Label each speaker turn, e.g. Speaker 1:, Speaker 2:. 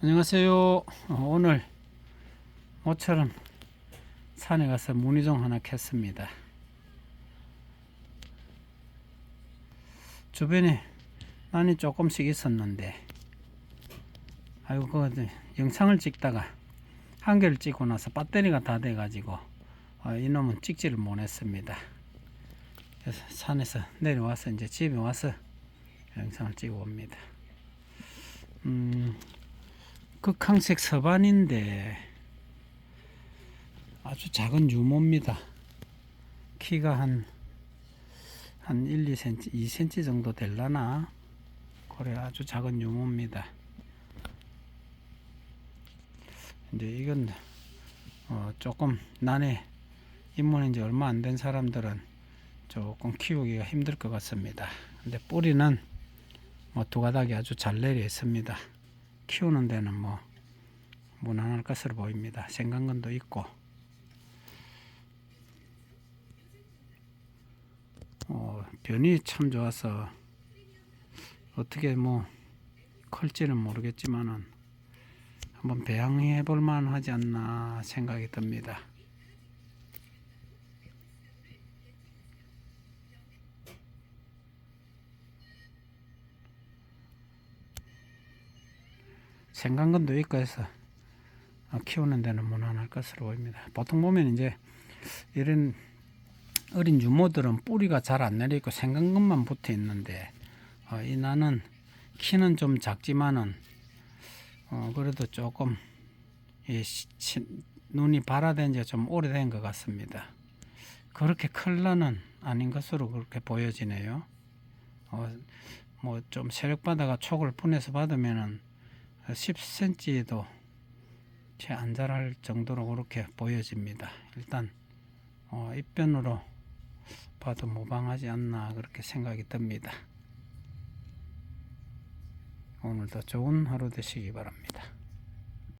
Speaker 1: 안녕하세요. 어, 오늘 모처럼 산에 가서 무늬종 하나 캤습니다. 주변에 난이 조금씩 있었는데, 아이고, 그 영상을 찍다가 한 개를 찍고 나서 배터리가 다 돼가지고, 어, 이놈은 찍지를 못했습니다. 그래서 산에서 내려와서 이제 집에 와서 영상을 찍어 옵니다. 음, 극항색 서반인데 아주 작은 유모입니다. 키가 한, 한 1, 2cm, 2cm 정도 될라나? 그래, 아주 작은 유모입니다. 이제 이건, 어, 조금 난에 입문한 지 얼마 안 된 사람들은 조금 키우기가 힘들 것 같습니다. 근데 뿌리는 뭐 두 가닥이 아주 잘 내려 있습니다. 키우는 데는 뭐 무난할 것으로 보입니다. 생강근도 있고 어, 변이 참 좋아서 어떻게 뭐 클지는 모르겠지만은 한번 배양해 볼 만하지 않나 생각이 듭니다. 생강근도 해서 어, 키우는 데는 무난할 것으로 보입니다. 보통 보면 이제 이런 어린 유모들은 뿌리가 잘 안 내려 있고 생강근만 붙어 있는데 어, 이 나는 키는 좀 작지만은 어, 그래도 조금 이 시- 치- 눈이 발화된 지 좀 오래된 것 같습니다. 그렇게 클 나는 아닌 것으로 그렇게 보여지네요. 어, 뭐 좀 세력바다가 촉을 분해서 받으면은 10cm도 채 안 자랄 정도로 그렇게 보여집니다. 일단 어, 입변으로 봐도 무방하지 않나 그렇게 생각이 듭니다. 오늘도 좋은 하루 되시기 바랍니다.